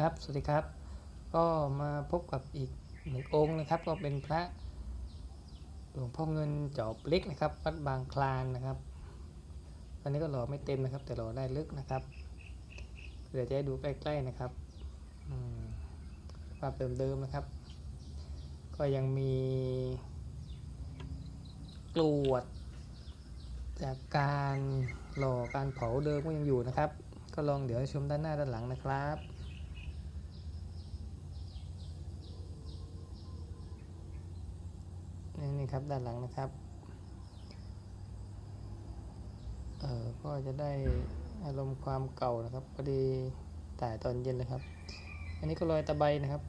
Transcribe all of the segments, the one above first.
ครับ สวัสดีครับ ก็มาพบกับอีกหนึ่งองค์นะครับ ก็เป็นพระหลวงพ่อเงินจอบเล็กนะครับ วัดบางคลานนะครับ อันนี้ก็หล่อไม่เต็มนะครับ แต่หล่อได้ลึกนะครับ เดี๋ยวจะให้ดูใกล้ๆนะครับภาพเดิมๆนะครับ ก็ยังมีกรวด จากการหล่อการเผาเดิมก็ยังอยู่นะครับ ก็ลองเดี๋ยวชมด้านหน้าด้านหลังนะครับ นี่ครับด้านหลังนะครับเออก็จะได้อารมณ์ความเก่านะครับพอดีถ่ายตอนเย็นเลยครับ อันนี้ก็รอยตะไบนะครับ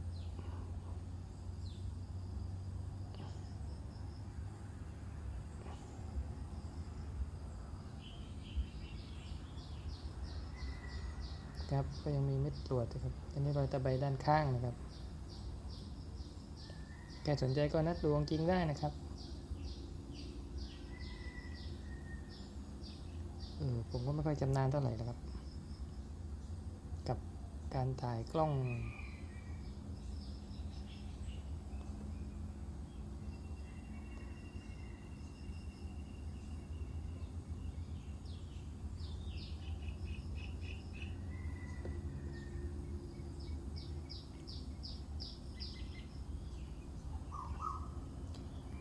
ครับก็ยังมีเม็ดตรวจนะครับอันนี้รอยตะไบด้านข้างนะครับ ใครสนใจก็นัดดูจริงได้นะครับเออผมก็ไม่ค่อยจำนานเท่าไหร่นะครับ กับการถ่ายกล้อง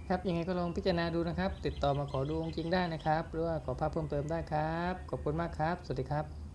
ครับยังไงก็ลองพิจารณาดูนะครับ ติดต่อมาขอดูองค์จริงได้นะครับ หรือว่าขอภาพเพิ่มเติมได้ครับ ขอบคุณมากครับ สวัสดีครับ